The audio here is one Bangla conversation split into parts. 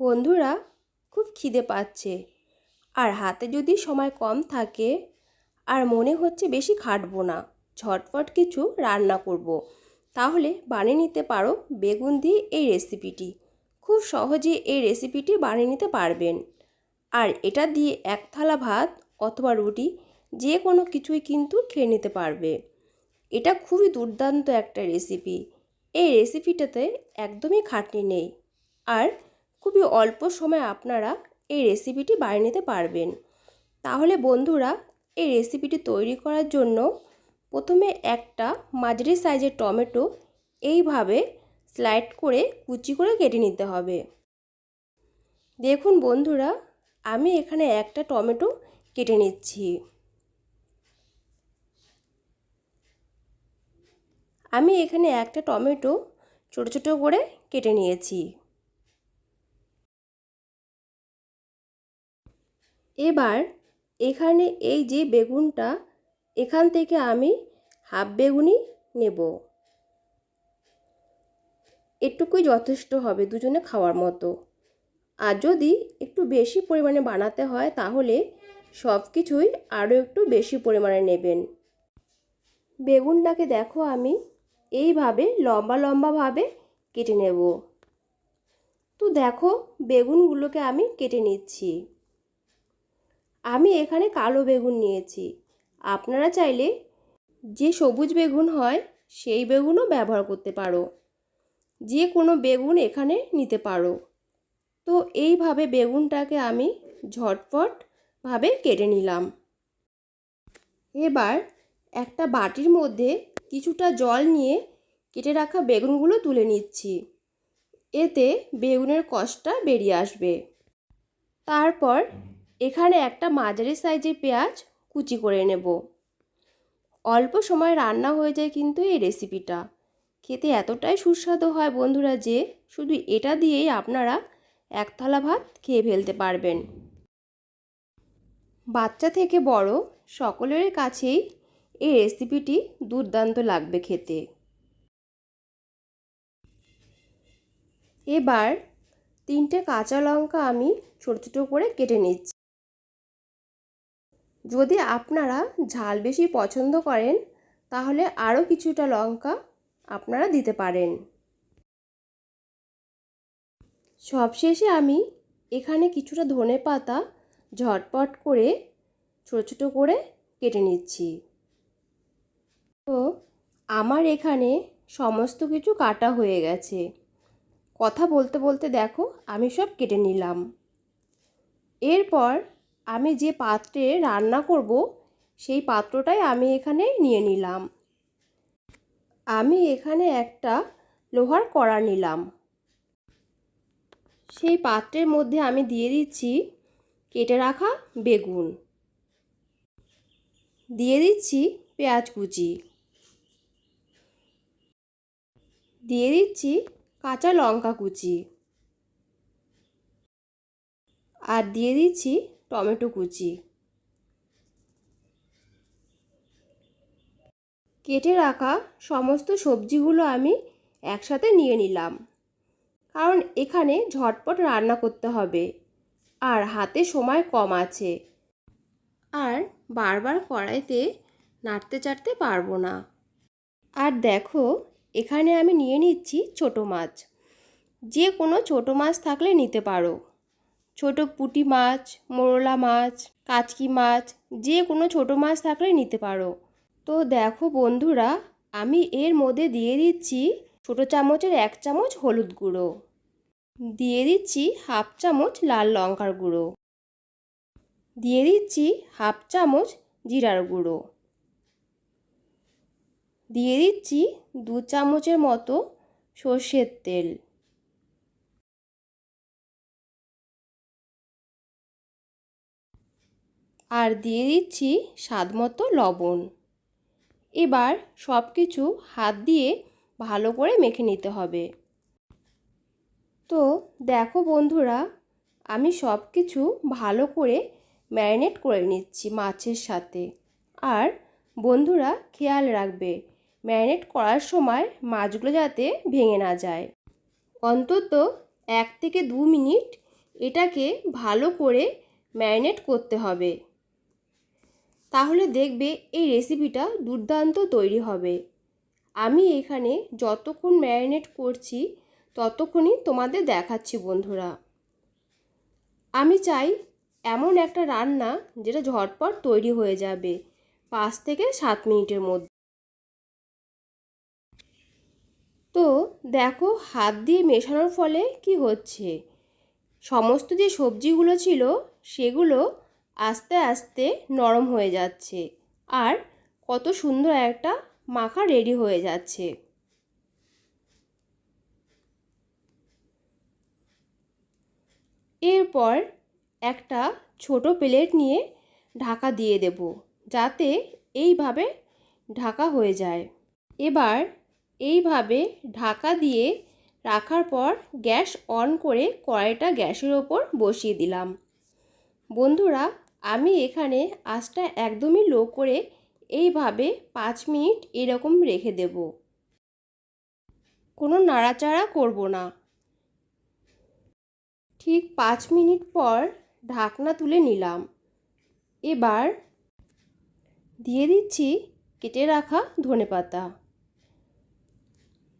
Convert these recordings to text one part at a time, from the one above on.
বন্ধুরা খুব খিদে পাচ্ছে। আর হাতে যদি সময় কম থাকে, আর মনে হচ্ছে বেশি খাটবো না, ঝটপট কিছু রান্না করব। তাহলে বানিয়ে নিতে পারো বেগুন দিয়ে এই রেসিপিটি। খুব সহজে এই রেসিপিটি বানিয়ে নিতে পারবেন। আর এটা দিয়ে এক থালা ভাত অথবা রুটি যে কোনো কিছুই কিন্তু খেয়ে নিতে পারবে। এটা খুবই দুর্দান্ত একটা রেসিপি। এই রেসিপিটাতে একদমই খাটনি নেই। আর খুবই অল্প সময় আপনারা এই রেসিপিটি বানিয়ে নিতে পারবেন। তাহলে বন্ধুরা, এই রেসিপিটি তৈরি করার জন্য প্রথমে একটা মাঝারি সাইজের টমেটো এইভাবে স্লাইড করে কুচি করে কেটে নিতে হবে। দেখুন বন্ধুরা, আমি এখানে একটা টমেটো কেটে নিচ্ছি। আমি এখানে একটা টমেটো ছোটো ছোটো করে কেটে নিয়েছি। এবার এখানে এই যে বেগুনটা, এখান থেকে আমি হাফ বেগুনই নেব। এটুকুই যথেষ্ট হবে দুজনে খাওয়ার মতো। আর যদি একটু বেশি পরিমাণে বানাতে হয়, তাহলে সব কিছুই আরও একটু বেশি পরিমাণে নেবেন। বেগুনটাকে দেখো আমি এইভাবে লম্বা লম্বাভাবে কেটে নেব। তো দেখো, বেগুনগুলোকে আমি কেটে নিচ্ছি। আমি এখানে কালো বেগুন নিয়েছি। আপনারা চাইলে যে সবুজ বেগুন হয়, সেই বেগুনও ব্যবহার করতে পারো। যে কোনো বেগুন এখানে নিতে পারো। তো এইভাবে বেগুনটাকে আমি ঝটপটভাবে কেটে নিলাম। এবার একটা বাটির মধ্যে কিছুটা জল নিয়ে কেটে রাখা বেগুনগুলো তুলে নিচ্ছি। এতে বেগুনের কষটা বেরিয়ে আসবে। তারপর এখানে একটা মাঝারি সাইজের পেঁয়াজ কুচি করে নেব। অল্প সময় রান্না হয়ে যায় কিন্তু এই রেসিপিটা। খেতে এতটাই সুস্বাদু হয় বন্ধুরা যে শুধু এটা দিয়েই আপনারা এক থালা ভাত খেয়ে ফেলতে পারবেন। বাচ্চা থেকে বড় সকলের কাছেই এই রেসিপিটি দুর্দান্ত লাগবে খেতে। এবার তিনটে কাঁচা লঙ্কা আমি ছোটো ছোটো করে কেটে নিচ্ছি। যদি আপনারা ঝাল বেশি পছন্দ করেন, তাহলে আরও কিছুটা লঙ্কা আপনারা দিতে পারেন। সবশেষে আমি এখানে কিছুটা ধনে পাতা ঝটপট করে ছোটো ছোটো করে কেটে নিচ্ছি। তো আমার এখানে সমস্ত কিছু কাটা হয়ে গেছে। কথা বলতে বলতে দেখো, আমি সব কেটে নিলাম। এরপর আমি যে পাত্রে রান্না করব, সেই পাত্রটাই আমি এখানে নিয়ে নিলাম। আমি এখানে একটা লোহার কড়া নিলাম। সেই পাত্রের মধ্যে আমি দিয়ে দিচ্ছি কেটে রাখা বেগুন। দিয়ে দিচ্ছি পেঁয়াজ কুচি। দিয়ে দিচ্ছি কাঁচা লঙ্কা কুচি। আর দিয়ে দিচ্ছি টমেটো কুচি। কেটে রাখা সমস্ত সবজিগুলো আমি একসাথে নিয়ে নিলাম। কারণ এখানে ঝটপট রান্না করতে হবে আর হাতে সময় কম আছে। আর বারবার কড়াইতে নাড়তে চাড়তে পারব না। আর দেখো, এখানে আমি নিয়ে নিচ্ছি ছোটো মাছ। যে কোনো ছোটো মাছ থাকলে নিতে পারো। ছোট পুঁটি মাছ, মোরলা মাছ, কাচকি মাছ, যে কোনো ছোটো মাছ থাকলে নিতে পারো। তো দেখো বন্ধুরা, আমি এর মধ্যে দিয়ে দিচ্ছি ছোটো চামচের এক চামচ হলুদ গুঁড়ো। দিয়ে দিচ্ছি হাফ চামচ লাল লঙ্কার গুঁড়ো। দিয়ে দিচ্ছি হাফ চামচ জিরার গুঁড়ো। দিয়ে দিচ্ছি দু চামচের মতো সর্ষের তেল। আর দিয়ে দিচ্ছি স্বাদ মতো লবণ। এবার সব কিছু হাত দিয়ে ভালো করে মেখে নিতে হবে। তো দেখো বন্ধুরা, আমি সব কিছু ভালো করে ম্যারিনেট করে নিচ্ছি মাছের সাথে। আর বন্ধুরা, খেয়াল রাখবে, ম্যারিনেট করার সময় মাছগুলো যাতে ভেঙে না যায়। অন্তত এক থেকে দু মিনিট এটাকে ভালো করে ম্যারিনেট করতে হবে। তাহলে দেখবে এই রেসিপিটা দুর্দান্ত তৈরি হবে। আমি এখানে যতক্ষণ ম্যারিনেট করছি, ততক্ষণই তোমাদের দেখাচ্ছি বন্ধুরা। আমি চাই এমন একটা রান্না যেটা ঝটপট তৈরি হয়ে যাবে, পাঁচ থেকে সাত মিনিটের মধ্যে। তো দেখো হাত দিয়ে মেশানোর ফলে কি হচ্ছে? সমস্ত যে সবজিগুলো ছিল, সেগুলো আস্তে আস্তে নরম হয়ে যাচ্ছে আর কত সুন্দর একটা মাখা রেডি হয়ে যাচ্ছে। এরপর একটা ছোট প্লেট নিয়ে ঢাকা দিয়ে দেব যাতে এইভাবে ঢাকা হয়ে যায়। এবার এইভাবে ঢাকা দিয়ে রাখার পর গ্যাস অন করে কড়াইটা গ্যাসের ওপর বসিয়ে দিলাম। বন্ধুরা আমি এখানে আঁচটা একদমই লো করে এইভাবে পাঁচ মিনিট এরকম রেখে দেব। কোনো নাড়াচাড়া করব না। ঠিক পাঁচ মিনিট পর ঢাকনা তুলে নিলাম। এবার দিয়ে দিচ্ছি কেটে রাখা ধনেপাতা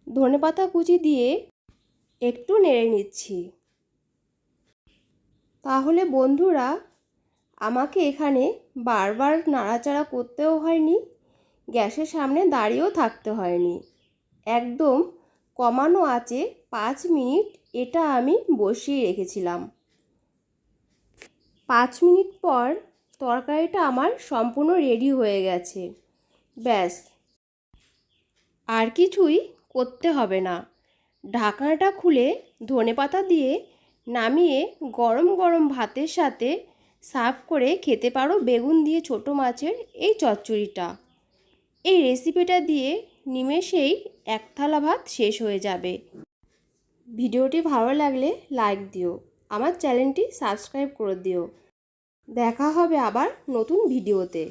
ধনেপাতা কুচি দিয়ে একটু নেড়ে নিচ্ছি। তাহলে বন্ধুরা আমাকে এখানে বারবার নাড়াচাড়া করতেও হয়নি, গ্যাসের সামনে দাঁড়িয়েও থাকতে হয়নি। একদম কমানো আছে পাঁচ মিনিট, এটা আমি বসিয়ে রেখেছিলাম। পাঁচ মিনিট পর তরকারিটা আমার সম্পূর্ণ রেডি হয়ে গেছে। ব্যাস, আর কিছুই করতে হবে না। ঢাকনাটা খুলে ধনেপাতা দিয়ে নামিয়ে গরম গরম ভাতের সাথে সার্ভ করে খেতে পারো বেগুন দিয়ে ছোট মাছের এই চচ্চড়িটা। এই রেসিপিটা দিয়ে নিমেষেই এক থালা ভাত শেষ হয়ে যাবে। ভিডিওটি ভালো লাগলে লাইক দিও, আমার চ্যানেলটি সাবস্ক্রাইব করে দিও। দেখা হবে আবার নতুন ভিডিওতে।